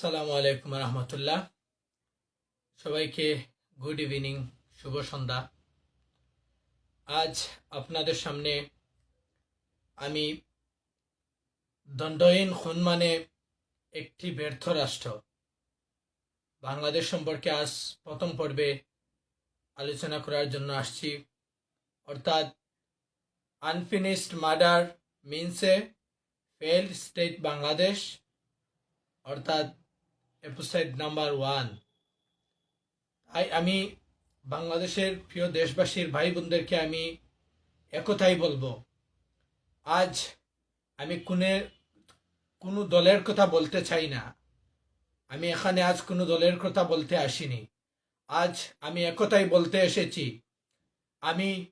সালামু আলাইকুম রহমতুল্লাহ। সবাইকে গুড ইভিনিং শুভ সন্ধ্যা। আজ আপনাদের সামনে আমি দণ্ডহীন খুন মানে একটি ব্যর্থ রাষ্ট্র। বাংলাদেশ সম্পর্কে আজ প্রথম পর্বে আলোচনা করার জন্য আসছি। অর্থাৎ unfinished murder means failed state Bangladesh অর্থাৎ এপিসোড নাম্বার ওয়ান তাই আমি বাংলাদেশের প্রিয় দেশবাসীর ভাই বোনদেরকে আমি একথাই বলব। আজ আমি কোনে, কোনো দলের কথা বলতে চাই না। আমি এখানে আজ কোনো দলের কথা বলতে আসিনি। আজ আমি একথাই বলতে এসেছি। আমি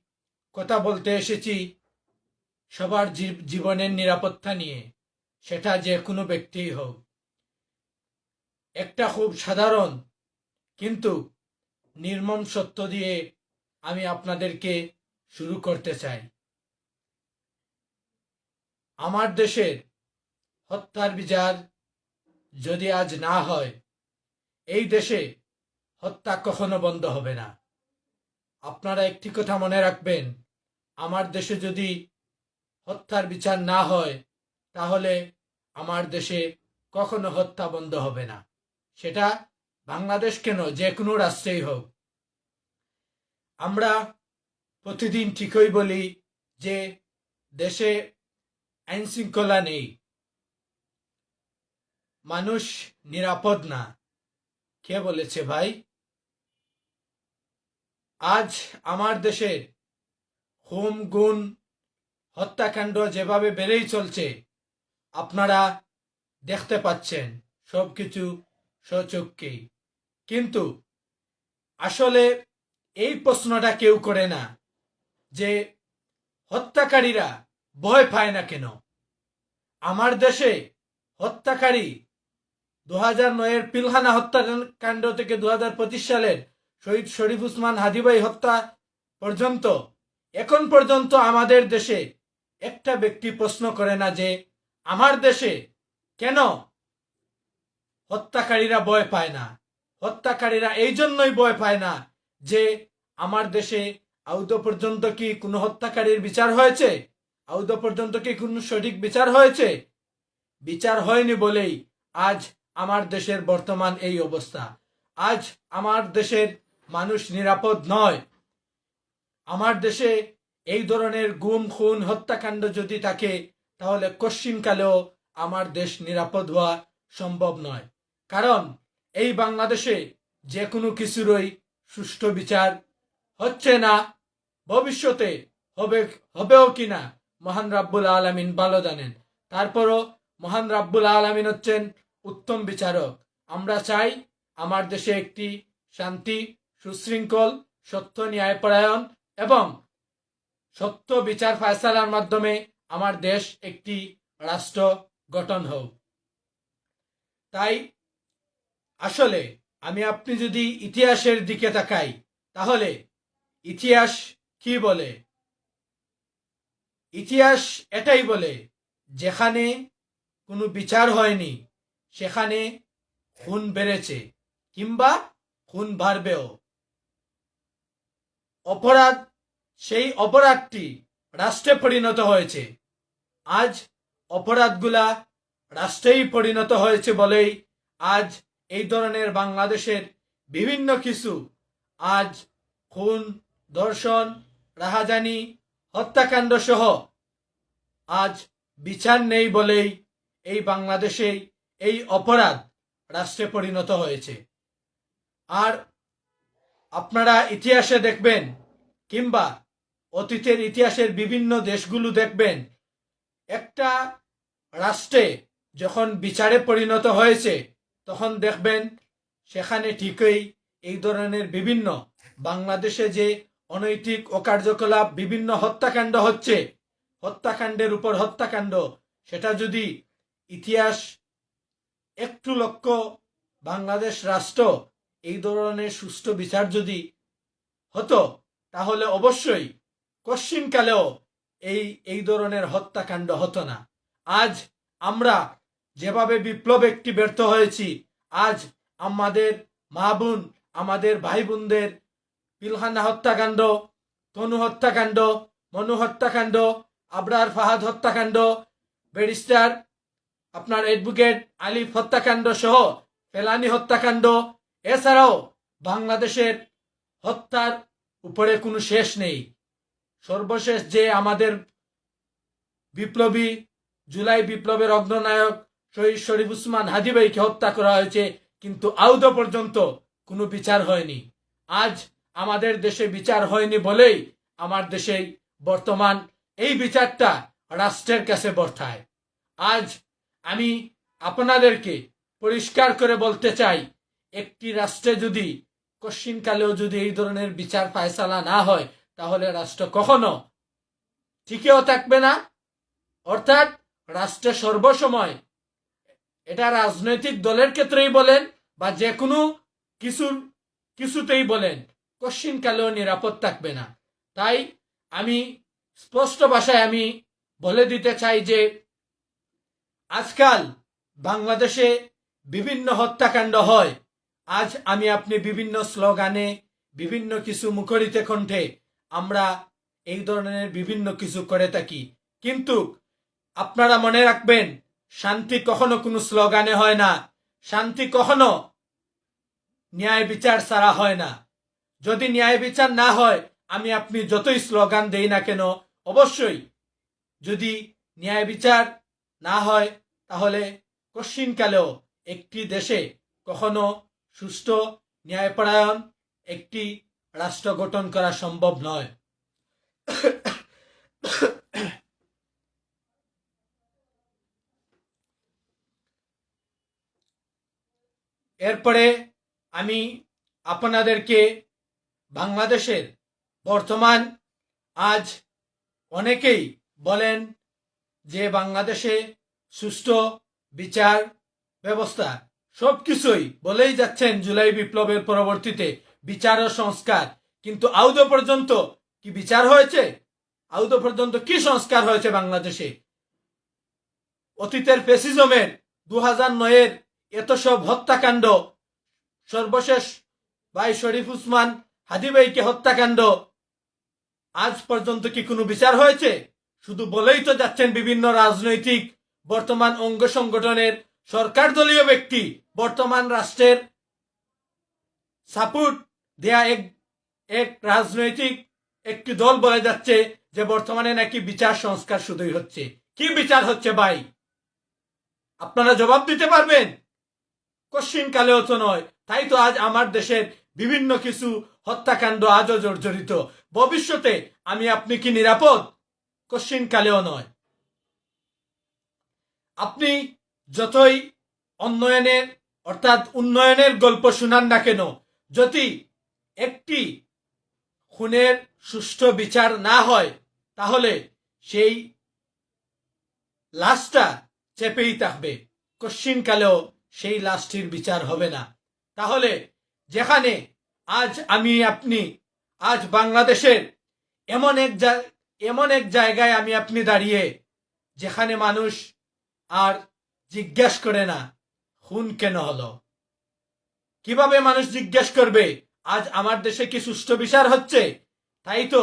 কথা বলতে এসেছি সবার জীবনের নিরাপত্তা নিয়ে। সেটা যে কোনো ব্যক্তিই হোক। একটা খুব সাধারণ কিন্তু নির্মম সত্য দিয়ে আমি আপনাদেরকে শুরু করতে চাই। আমার দেশের হত্যার বিচার যদি আজ না হয়, এই দেশে হত্যা কখনো বন্ধ হবে না। আপনারা একটি কথা মনে রাখবেন, আমার দেশে যদি হত্যার বিচার না হয়, তাহলে আমার দেশে কখনো হত্যা বন্ধ হবে না। সেটা বাংলাদেশ কেন যে কোনো রাষ্ট্রেই হোক। আমরা প্রতিদিন ঠিকই বলি যে দেশে আইন শৃঙ্খলা নেই। মানুষ নিরাপদ না। কে বলেছে ভাই? আজ আমার দেশের হোম গুণ হত্যাকাণ্ড যেভাবে বেড়েই চলছে, আপনারা দেখতে পাচ্ছেন, সবকিছু সচক্ষেই কিন্তু আসলে এই প্রশ্নটা কেউ করে না যে হত্যাকারীরা ভয় পায় না কেন? আমার দেশে হত্যাকারী দু হাজার নয়ের পিলহানা হত্যাকাণ্ড থেকে দু হাজার পঁচিশ সালের শহীদ শরীফ উসমান হাদিবাই হত্যা পর্যন্ত, এখন পর্যন্ত আমাদের দেশে একটা ব্যক্তি প্রশ্ন করে না যে, আমার দেশে কেন হত্যাকারীরা ভয় পায় না। হত্যাকারীরা এই জন্যই ভয় পায় না যে আমার দেশে আউদ পর্যন্ত কি কোনো হত্যাকারীর বিচার হয়েছে? আউদ পর্যন্ত কি কোনো সঠিক বিচার হয়েছে? বিচার হয়নি বলেই আজ আমার দেশের বর্তমান এই অবস্থা। আজ আমার দেশের মানুষ নিরাপদ নয়। আমার দেশে এই ধরনের গুম, খুন, হত্যাকাণ্ড যদি থাকে, তাহলে কশ্চিনকালেও আমার দেশ নিরাপদ হওয়া সম্ভব নয়। কারণ এই বাংলাদেশে যে কোনো কিছুরই সুষ্ঠু বিচার হচ্ছে না, ভবিষ্যতে হবে, হবেও কিনা মহান রাব্বুল আলামিন ভালো জানেন। তারপরও মহান রাব্বুল আলামিন হচ্ছেন উত্তম বিচারক। আমরা চাই আমার দেশে একটি শান্তি, সুশৃঙ্খল, সত্য ন্যায়পরায়ণ এবং সত্য বিচার ফায়সালার মাধ্যমে আমার দেশ একটি রাষ্ট্র গঠন হোক। তাই আসলে, আমি আপনি যদি ইতিহাসের দিকে তাকাই, তাহলে ইতিহাস কি বলে? ইতিহাস এটাই বলে, যেখানে কোনো বিচার হয়নি, সেখানে খুন বেড়েছে, কিংবা খুন বাড়বেও। অপরাধ, সেই অপরাধটি রাষ্ট্রে পরিণত হয়েছে। আজ অপরাধগুলা রাষ্ট্রেই পরিণত হয়েছে বলেই আজ এই ধরনের বাংলাদেশের বিভিন্ন কিছু আজ খুন, ধর্ষণ, রাহাজানি হত্যাকাণ্ড সহ আজ বিচার নেই বলেই এই বাংলাদেশে এই অপরাধ রাষ্ট্রে পরিণত হয়েছে। আর আপনারা ইতিহাসে দেখবেন কিংবা অতীতের ইতিহাসের বিভিন্ন দেশগুলো দেখবেন, একটা রাষ্ট্রে যখন বিচারে পরিণত হয়েছে তখন দেখবেন সেখানে ঠিকই এই ধরনের বিভিন্ন বাংলাদেশে যে অনৈতিক অকার্যকলাপ বিভিন্ন হত্যাকাণ্ড হচ্ছে, হত্যাকাণ্ডের উপর হত্যাকাণ্ড, সেটা যদি ইতিহাস একটু লক্ষ্য বাংলাদেশ রাষ্ট্র এই ধরনের সুষ্ঠু বিচার যদি হতো, তাহলে অবশ্যই কশ্চিনকালেও এই এই ধরনের হত্যাকাণ্ড হতো না। আজ আমরা যেভাবে বিপ্লব একটি ব্যর্থ হয়েছি, আজ আমাদের মা বোন, আমাদের ভাই বোনদের পিলখানা হত্যাকাণ্ড, তনু হত্যাকাণ্ড, মনু হত্যাকাণ্ড, আবরার ফাহাদ হত্যাকাণ্ড, ব্যারিস্টার, আপনার অ্যাডভোকেট আলিফ হত্যাকাণ্ড সহ ফেলানি হত্যাকাণ্ড, এছাড়াও বাংলাদেশের হত্যার উপরে কোনো শেষ নেই। সর্বশেষ যে আমাদের বিপ্লবী, জুলাই বিপ্লবের অগ্রনায়ক শহীদ শরীফ উসমান হাদি ভাইকে হত্যা করা হয়েছে, কিন্তু আউদো পর্যন্ত কোনো বিচার হয়নি। আজ আমাদের দেশে বিচার হয়নি বলেই আমার দেশে বর্তমান এই বিচারটা রাষ্ট্রের কাছে বর্তায়। আজ আমি আপনাদেরকে পরিষ্কার করে বলতে চাই, একটি রাষ্ট্রে যদি কশ্চিনকালেও যদি এই ধরনের বিচার ফায়সালা না হয়, তাহলে রাষ্ট্র কখনো টিকেও থাকবে না? অর্থাৎ রাষ্ট্রে সর্বসময় এটা রাজনৈতিক দলের ক্ষেত্রেই বলেন বা যে কোনো কিছুর কিছুতেই বলেন কশ্চিনকালেও নিরাপদ থাকবে না। তাই আমি স্পষ্ট ভাষায় আমি বলে দিতে চাই যে আজকাল বাংলাদেশে বিভিন্ন হত্যাকাণ্ড হয়। আজ আমি আপনি বিভিন্ন স্লোগানে বিভিন্ন কিছু মুখরিতে কণ্ঠে আমরা এই ধরনের বিভিন্ন কিছু করে থাকি। কিন্তু আপনারা মনে রাখবেন শান্তি কখনো কোনো স্লোগানে হয় না। শান্তি কখনো ন্যায় বিচার ছাড়া হয় না। যদি ন্যায় বিচার না হয়, আমি আপনি যতই স্লোগান দেই না কেন, অবশ্যই যদি ন্যায় বিচার না হয়, তাহলে কশ্চিনকালেও একটি দেশে কখনো সুষ্ঠু ন্যায়পরায়ণ একটি রাষ্ট্র গঠন করা সম্ভব নয়। এরপরে আমি আপনাদেরকে বাংলাদেশের বর্তমান আজ অনেকেই বলেন যে বাংলাদেশে সুষ্ঠু বিচার ব্যবস্থা সব কিছুই বলেই যাচ্ছেন জুলাই বিপ্লবের পরবর্তীতে বিচার ও সংস্কার। কিন্তু আউদো পর্যন্ত কি বিচার হয়েছে? আউদো পর্যন্ত কি সংস্কার হয়েছে বাংলাদেশে? অতীতের ফেসিজমের দু হাজার নয়ের এত সব হত্যাকাণ্ড। সর্বশেষ ভাই শরীফ উসমান হাদিবাইকে হত্যাকাণ্ড। আজ পর্যন্ত কি কোনো বিচার হয়েছে? শুধু বলেই তো যাচ্ছেন বিভিন্ন রাজনৈতিক, বর্তমান অঙ্গ সংগঠনের সরকার দলীয় ব্যক্তি, বর্তমান রাষ্ট্রের সাপোর্ট দেয়া এক এক রাজনৈতিক একটি দল বলে যাচ্ছে যে বর্তমানে নাকি বিচার সংস্কার শুধুই হচ্ছে। কি বিচার হচ্ছে ভাই? আপনারা জবাব দিতে পারবেন? কশ্চিন কালেও তো নয়। তাই তো আজ আমার দেশের বিভিন্ন কিছু হত্যাকাণ্ড আজও জর্জরিত। ভবিষ্যতে আমি আপনি কি নিরাপদ? কশ্চিন কালেও নয়। আপনি যতই উন্নয়নের অর্থাৎ উন্নয়নের গল্প শুনান না কেন, যদি একটি খুনের সুষ্ঠু বিচার না হয়, তাহলে সেই লাশটা চেপেই থাকবে। কশ্চিন কালেও সেই লাশটির বিচার হবে না। তাহলে যেখানে আজ আমি আপনি, আজ বাংলাদেশের এমন এক এমন এক জায়গায় আমি আপনি দাঁড়িয়ে, যেখানে মানুষ আর জিজ্ঞেস করে না, খুন কেন হলো? কীভাবে মানুষ জিজ্ঞেস করবে, আজ আমার দেশে কি সুষ্ঠু বিচার হচ্ছে? তাই তো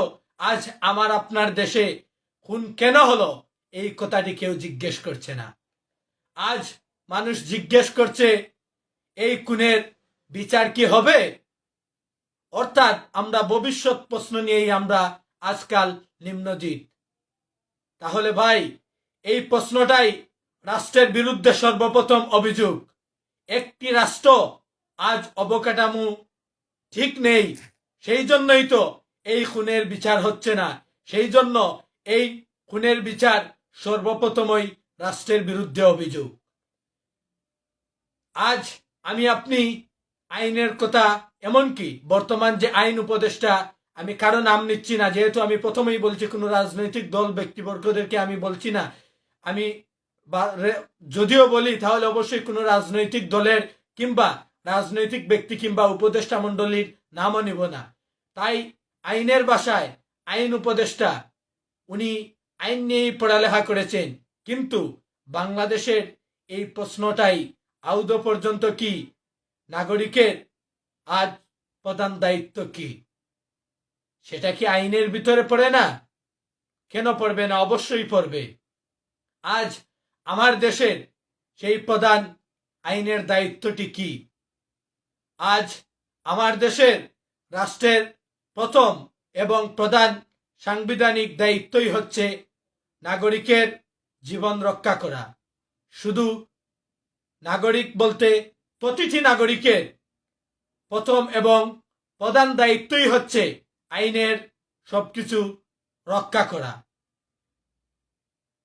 আজ আমার আপনার দেশে খুন কেন হলো? এই কথাটি কেউ জিজ্ঞেস করছে না। আজ মানুষ জিজ্ঞেস করছে, এই খুনের বিচার কি হবে? অর্থাৎ আমরা ভবিষ্যৎ প্রশ্ন নিয়েই আমরা আজকাল নিম্নজিৎ। তাহলে ভাই, এই প্রশ্নটাই রাষ্ট্রের বিরুদ্ধে সর্বপ্রথম অভিযোগ। একটি রাষ্ট্র আজ অবকাঠামো ঠিক নেই, সেই জন্যই তো এই খুনের বিচার হচ্ছে না। সেই জন্য এই খুনের বিচার সর্বপ্রথমই রাষ্ট্রের বিরুদ্ধে অভিযোগ। আজ আমি আপনি আইনের কথা এমনকি বর্তমান যে আইন উপদেষ্টা, আমি কারও নাম নিচ্ছি না, যেহেতু আমি প্রথমেই বলছি কোনো রাজনৈতিক দল, ব্যক্তিবর্গদেরকে আমি বলছি না। আমি যদিও বলি, তাহলে অবশ্যই কোনো রাজনৈতিক দলের কিংবা রাজনৈতিক ব্যক্তি কিংবা উপদেষ্টা মণ্ডলীর নামও নিব না। তাই আইনের ভাষায় আইন উপদেষ্টা, উনি আইন নিয়েই পড়ালেখা করেছেন। কিন্তু বাংলাদেশের এই প্রশ্নটাই আউদো পর্যন্ত কি? নাগরিকের আজ প্রধান দায়িত্ব কি? সেটা কি আইনের ভিতরে পড়ে না? কেন পড়বে না? অবশ্যই পড়বে। আজ আমার দেশের সেই প্রধান আইনের দায়িত্বটি কি? আজ আমার দেশের রাষ্ট্রের প্রথম এবং প্রধান সাংবিধানিক দায়িত্বই হচ্ছে নাগরিকের জীবন রক্ষা করা। শুধু নাগরিক বলতে প্রতিটি নাগরিকের প্রথম এবং প্রধান দায়িত্বই হচ্ছে আইনের সবকিছু রক্ষা করা।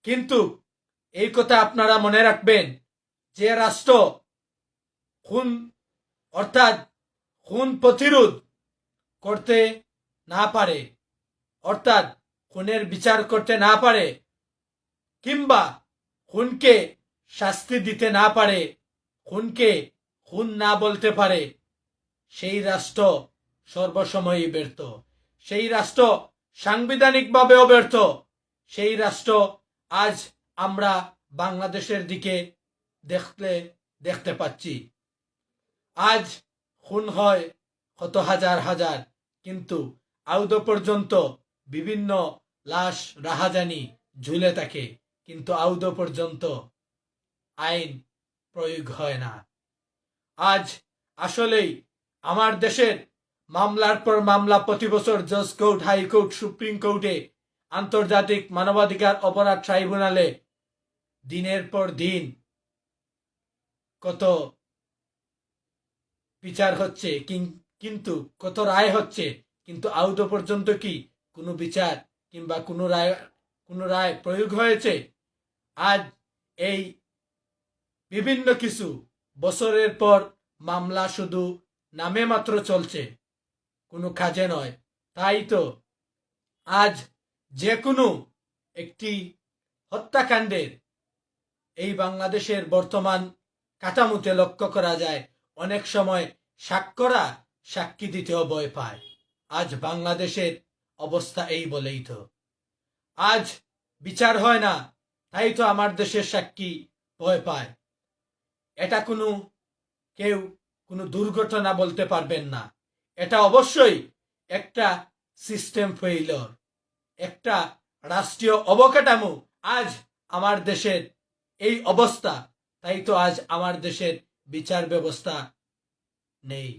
কিন্তু এই কথা আপনারা মনে রাখবেন যে রাষ্ট্র খুন অর্থাৎ খুন প্রতিরোধ করতে না পারে, অর্থাৎ খুনের বিচার করতে না পারে, কিংবা খুনকে শাস্তি দিতে না পারে, খুনকে খুন না বলতে পারে, সেই রাষ্ট্র সর্বসময়ই ব্যর্থ। সেই রাষ্ট্র সাংবিধানিকভাবেও ব্যর্থ। সেই রাষ্ট্র আজ আমরা বাংলাদেশের দিকে দেখতে দেখতে পাচ্ছি। আজ খুন হয় কত হাজার হাজার, কিন্তু আউদো পর্যন্ত বিভিন্ন লাশ, রাহাজানি ঝুলে থাকে, কিন্তু আউদো পর্যন্ত আইন প্রয়োগ হয় না। আজ আসলেই আমার দেশের মামলার পর মামলা প্রতি বছর জজ কোর্ট হাইকোর্ট সুপ্রিম কোর্টে আন্তর্জাতিক মানবাধিকার অপরাধ ট্রাইব্যুনালে দিনের পর দিন কত বিচার হচ্ছে, কিন- কিন্তু কত রায় হচ্ছে, কিন্তু আউদো পর্যন্ত কি কোনো বিচার কিংবা কোনো রায় কোনো রায় প্রয়োগ হয়েছে? আজ এই বিভিন্ন কিছু। বছরের পর মামলা শুধু নামে মাত্র চলছে। কোনো কাজে নয়, তাই তো। আজ যে কোনো একটি হত্যাকাণ্ডের এই বাংলাদেশের বর্তমান কাঠামোতে লক্ষ্য করা যায়, অনেক সময় সাক্ষরা সাক্ষী দিতেও ভয় পায়। আজ বাংলাদেশের অবস্থা এই বলেই তো। আজ বিচার হয় না, তাই তো আমার দেশের সাক্ষী ভয় পায়। এটা কোনো, কেউ কোনো দুর্ঘটনা বলতে পারবেন না। এটা অবশ্যই একটা সিস্টেম ফেইলর একটা রাষ্ট্রীয় অবকাঠামো। আজ আমার দেশের এই অবস্থা, তাই তো আজ আমার দেশের বিচার ব্যবস্থা নেই।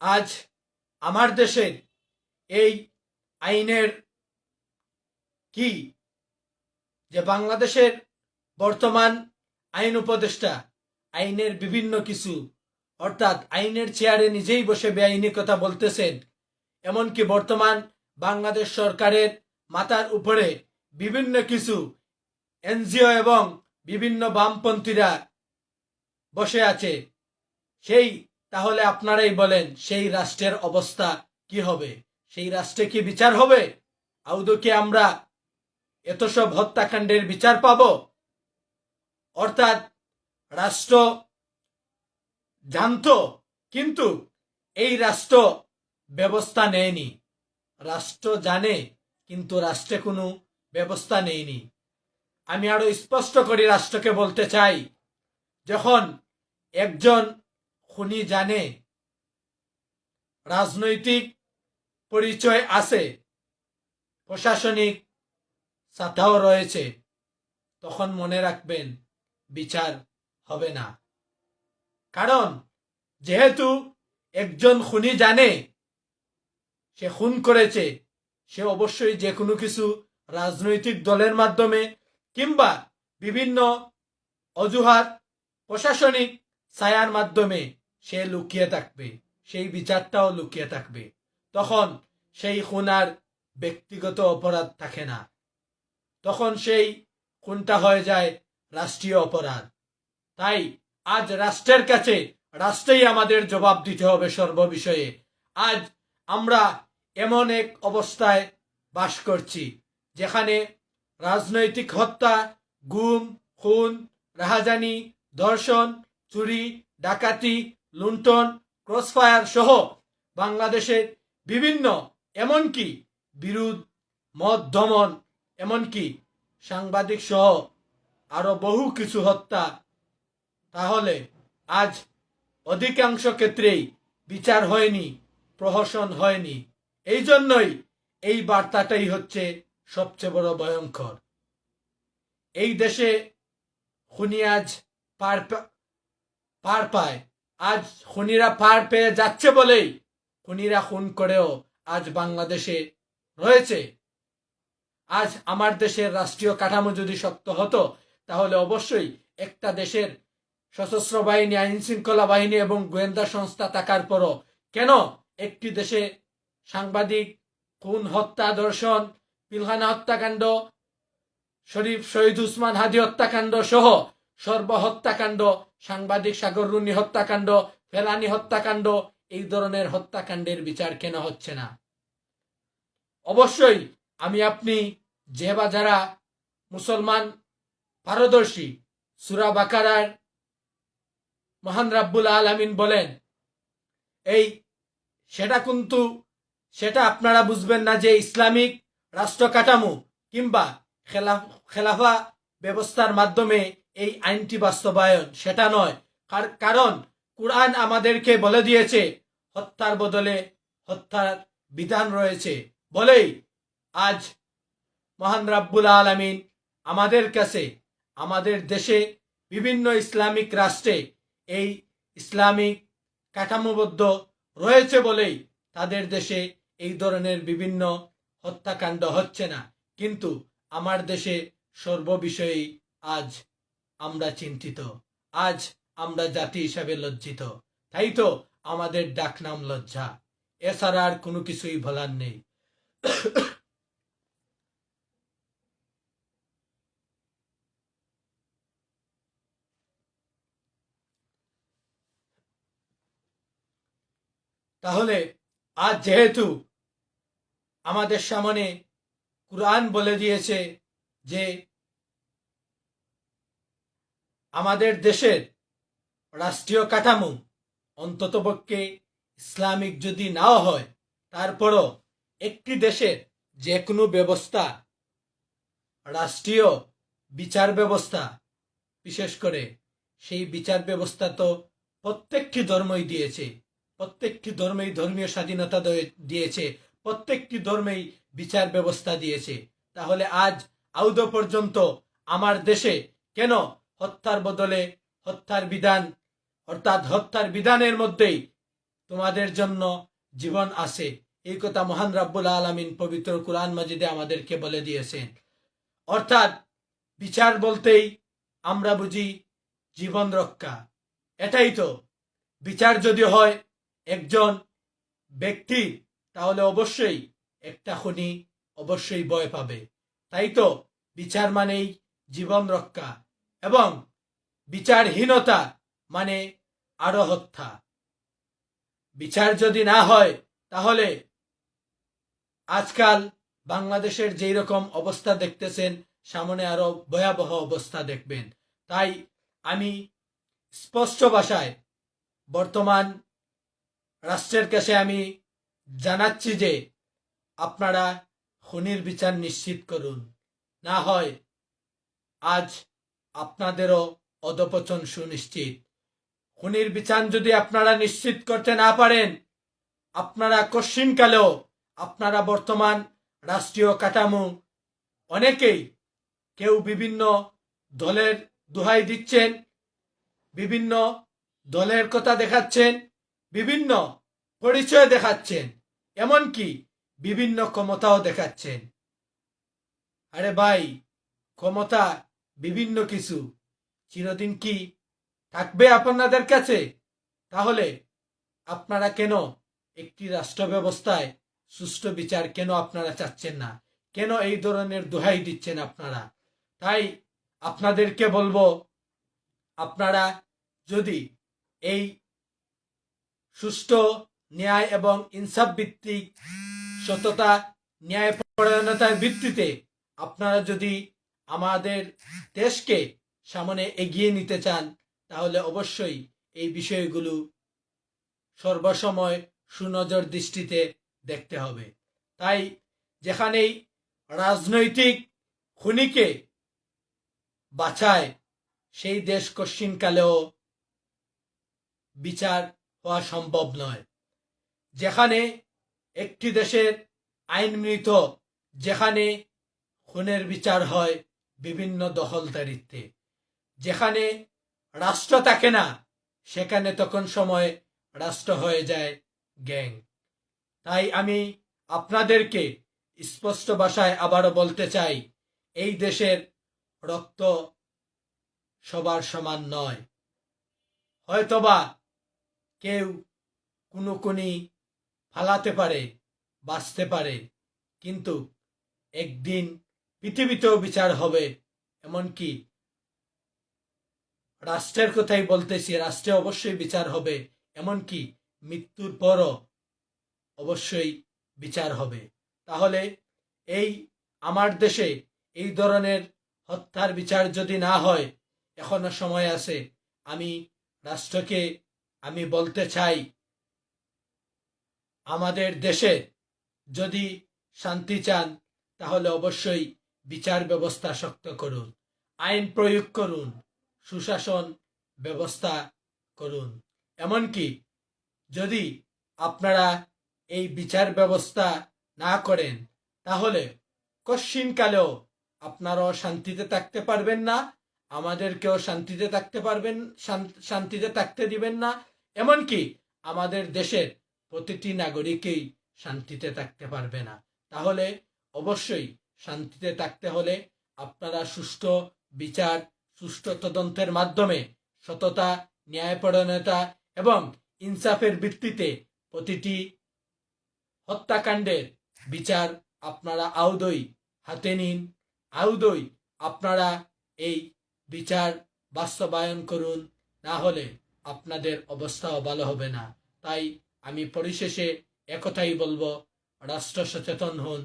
আজ আমার দেশের এই আইনের কি? যে বাংলাদেশের বর্তমান আইন উপদেষ্টা, আইনের বিভিন্ন কিছু, অর্থাৎ আইনের চেয়ারে নিজেই বসে বেআইনি কথা বলতেছেন, এমনকি বর্তমান বাংলাদেশ সরকারের মাথার উপরে বিভিন্ন কিছু এনজিও এবং বিভিন্ন বামপন্থীরা বসে আছে, সেই তাহলে আপনারাই বলেন সেই রাষ্ট্রের অবস্থা কি হবে? সেই রাষ্ট্রে কি বিচার হবে? আউদো কি আমরা এত সব হত্যাকাণ্ডের বিচার পাব? অর্থাৎ রাষ্ট্র জানতো, কিন্তু এই রাষ্ট্র ব্যবস্থা নেয়নি। রাষ্ট্র জানে, কিন্তু রাষ্ট্রে কোনো ব্যবস্থা নেয়নি। আমি আরও স্পষ্ট করে রাষ্ট্রকে বলতে চাই, যখন একজন খুনি জানে, রাজনৈতিক পরিচয় আছে, প্রশাসনিক সাথাও রয়েছে। তখন মনে রাখবেন, বিচার হবে না। কারণ, যেহেতু একজন খুনি জানে, সে খুন করেছে, সে অবশ্যই যে কোনো কিছু রাজনৈতিক দলের মাধ্যমে কিংবা বিভিন্ন অজুহাত প্রশাসনিক ছায়ার মাধ্যমে সে লুকিয়ে থাকবে, সেই বিচারটাও লুকিয়ে থাকবে। তখন সেই খুনার ব্যক্তিগত অপরাধ থাকে না। তখন সেই খুনটা হয়ে যায় রাষ্ট্রীয় অপরাধ। তাই আজ রাষ্ট্রের কাছে রাষ্ট্রেই আমাদের জবাব দিতে হবে সর্ববিষয়ে। আজ আমরা এমন এক অবস্থায় বাস করছি, যেখানে রাজনৈতিক হত্যা, গুম, খুন, রাহাজানি, ধর্ষণ, চুরি, ডাকাতি, লুণ্ঠন, ক্রসফায়ার সহ বাংলাদেশের বিভিন্ন এমনকি বিরোধ মদ দমন এমনকি সাংবাদিক সহ আরও বহু কিছু হত্যা। তাহলে আজ অধিকাংশ ক্ষেত্রেই বিচার হয়নি, প্রহসন হয়নি। এই জন্যই এই বার্তাটাই হচ্ছে সবচেয়ে বড় ভয়ঙ্কর। এই দেশে খুনি আজ পার পার পায়। আজ খুনিরা পার পেয়ে যাচ্ছে বলেই খুনিরা খুন করেও আজ বাংলাদেশে রয়েছে। আজ আমার দেশের রাষ্ট্রীয় কাঠামো যদি শক্ত হতো, তাহলে অবশ্যই একটা দেশের সশস্ত্র বাহিনী, আইন শৃঙ্খলা বাহিনী এবং গোয়েন্দা সংস্থা থাকার পরও কেন একটি দেশে সাংবাদিক, খুন, হত্যা, ধর্ষণ, পিলখানা হত্যাকাণ্ড, শরীফ শহীদ উসমান হাদি হত্যাকাণ্ড সহ সর্বহত্যাকাণ্ড, সাংবাদিক সাগর রুনি হত্যাকাণ্ড, ফেলানি হত্যাকাণ্ড, এই ধরনের হত্যাকাণ্ডের বিচার কেন হচ্ছে না? অবশ্যই আমি আপনি যে বা যারা মুসলমান পারদর্শী, সুরা বাকারার মহান রাব্বুল আলামিন বলেন, এই সেটা কিন্তু, সেটা আপনারা বুঝবেন না যে ইসলামিক রাষ্ট্র কাঠামো কিংবা খেলাফ- ব্যবস্থার মাধ্যমে এই আইনটি বাস্তবায়ন, সেটা নয়। কার- কারণ কোরআন আমাদেরকে বলে দিয়েছে, হত্যার বদলে হত্যার বিধান রয়েছে। বলেই আজ মহান রাব্বুল আলামিন আমাদের কাছে, আমাদের দেশে বিভিন্ন ইসলামিক রাষ্ট্রে এই ইসলামিক কাঠামোবদ্ধ রয়েছে বলেই তাদের দেশে এই ধরনের বিভিন্ন হত্যাকাণ্ড হচ্ছে না। কিন্তু আমার দেশে সর্ববিষয়েই আজ আমরা চিন্তিত, আজ আমরা জাতি হিসাবে লজ্জিত। তাই তো আমাদের ডাকনাম লজ্জা। এছাড়া আর কোনো কিছুই বলার নেই। তাহলে আজ যেহেতু আমাদের সামনে কুরআন বলে দিয়েছে যে আমাদের দেশের রাষ্ট্রীয় কাঠামো অন্ততপক্ষে ইসলামিক যদি নাও হয়, তারপরও একটি দেশের যে কোনো ব্যবস্থা, রাষ্ট্রীয় বিচার ব্যবস্থা, বিশেষ করে সেই বিচার ব্যবস্থা তো প্রত্যেকটি ধর্মই দিয়েছে। প্রত্যেকটি ধর্মেই ধর্মীয় স্বাধীনতা দয়ে- দিয়েছে, প্রত্যেকটি ধর্মেই বিচার ব্যবস্থা দিয়েছে। তাহলে আজ আউদ পর্যন্ত আমার দেশে কেন হত্যার বদলে হত্যার বিধান, অর্থাৎ হত্যার বিধানের মধ্যেই তোমাদের জন্য জীবন আছে? এই কথা মহান রাব্বুল আলামিন পবিত্র কুরআন মাজিদে আমাদেরকে বলে দিয়েছেন। অর্থাৎ বিচার বলতেই আমরা বুঝি জীবন রক্ষা। এটাই তো। বিচার যদি হয় একজন ব্যক্তি, তাহলে অবশ্যই একটা খুনি অবশ্যই ভয় পাবে। তাই তো, বিচার মানেই জীবন রক্ষা এবং বিচারহীনতা মানে আরও হত্যা। বিচার যদি না হয়, তাহলে আজকাল বাংলাদেশের যেই রকম অবস্থা দেখতেছেন, সামনে আরও ভয়াবহ অবস্থা দেখবেন। তাই আমি স্পষ্ট ভাষায় বর্তমান রাষ্ট্রের কাছে আমি জানাচ্ছি যে আপনারা খুনির বিচার নিশ্চিত করুন। না হয় আজ আপনাদেরও অধপচন সুনিশ্চিত। খুনির বিচার যদি আপনারা নিশ্চিত করতে না পারেন, আপনারা কশ্চিনকালেও আপনারা বর্তমান রাষ্ট্রীয় কাঠামো অনেকেই কেউ বিভিন্ন দলের দোহাই দিচ্ছেন, বিভিন্ন দলের কথা দেখাচ্ছেন বিভিন্ন পরিচয় দেখাচ্ছেন, এমনকি বিভিন্ন ক্ষমতাও দেখাচ্ছেন। আরে ভাই, ক্ষমতা বিভিন্ন কিছু। চিরদিন কি থাকবে আপনাদের কাছে? তাহলে আপনারা কেন একটি রাষ্ট্র ব্যবস্থায় সুষ্ঠু বিচার কেন আপনারা চাচ্ছেন না? কেন এই ধরনের দোহাই দিচ্ছেন আপনারা? তাই আপনাদেরকে বলব, আপনারা যদি এই সুষ্ঠু, ন্যায় এবং ইনসাফ ভিত্তিক সততা, ন্যায় পরায়ণতার ভিত্তিতে আপনারা যদি আমাদের দেশকে সামনে এগিয়ে নিতে চান, তাহলে অবশ্যই এই বিষয়গুলো সর্বসময় সুনজর দৃষ্টিতে দেখতে হবে। তাই যেখানেই রাজনৈতিক খুনিকে বাঁচায় সেই দেশ কশ্চিনকালেও বিচার হওয়া সম্ভব নয়। যেখানে একটি দেশের আইন মৃত, যেখানে খুনের বিচার হয় বিভিন্ন দখলদারিত্বে। যেখানে রাষ্ট্র থাকে না, সেখানে তখন সময় রাষ্ট্র হয়ে যায় গ্যাং। তাই আমি আপনাদেরকে স্পষ্ট ভাষায় আবারও বলতে চাই, এই দেশের রক্ত সবার সমান নয়। হয়তোবা কেউ কোনো কোনি ফালাতে পারে, বাঁচতে পারে। কিন্তু একদিন পৃথিবীতেও বিচার হবে, এমনকি রাষ্ট্রের কথাই বলতেছি, রাষ্ট্রে অবশ্যই বিচার হবে, এমনকি মৃত্যুর পরও অবশ্যই বিচার হবে। তাহলে এই আমার দেশে এই ধরনের হত্যার বিচার যদি না হয়, এখনও সময় আছে, আমি রাষ্ট্রকে আমি বলতে চাই, আমাদের দেশে যদি শান্তি চান, তাহলে অবশ্যই বিচার ব্যবস্থা শক্ত করুন, আইন প্রয়োগ করুন, সুশাসন ব্যবস্থা করুন। এমনকি যদি আপনারা এই বিচার ব্যবস্থা না করেন, তাহলে কশ্চিনকালেও আপনারাও শান্তিতে থাকতে পারবেন না, আমাদেরকেও শান্তিতে থাকতে পারবেন শান্তিতে থাকতে দিবেন না। এমনকি আমাদের দেশের প্রতিটি নাগরিকই শান্তিতে থাকতে পারবে না। তাহলে অবশ্যই শান্তিতে থাকতে হলে আপনারা সুষ্ঠু বিচার, সুষ্ঠু তদন্তের মাধ্যমে সততা, ন্যায়পরায়ণতা এবং ইনসাফের ভিত্তিতে প্রতিটি হত্যাকাণ্ডের বিচার আপনারা আউদই হাতে নিন। আউদই আপনারা এই বিচার বাস্তবায়ন করুন। না হলে আপনাদের অবস্থাও ভালো হবে না। তাই আমি পরিশেষে একথাই বলব, রাষ্ট্র সচেতন হন।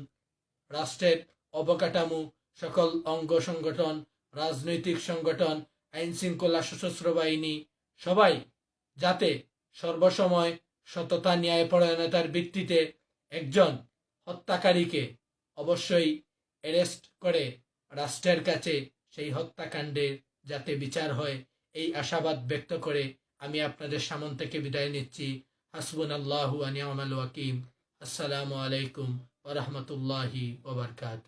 রাষ্ট্রের অবকাঠামো, সকল অঙ্গ সংগঠন, রাজনৈতিক সংগঠন আইন শৃঙ্খলা সশস্ত্র বাহিনী, সবাই যাতে সর্বসময় সততা, ন্যায়পরায়ণতার ভিত্তিতে একজন হত্যাকারীকে অবশ্যই অ্যারেস্ট করে রাষ্ট্রের কাছে সেই হত্যাকাণ্ডের যাতে বিচার হয়, এই আশাবাদ ব্যক্ত করে আমি আপনাদের সামন থেকে বিদায় নিচ্ছি। হাসবুন আল্লাহু আনিয়ামাল ওয়াকিম আসসালামু আলাইকুম ওরহমতুল্লাহি ওবরকাত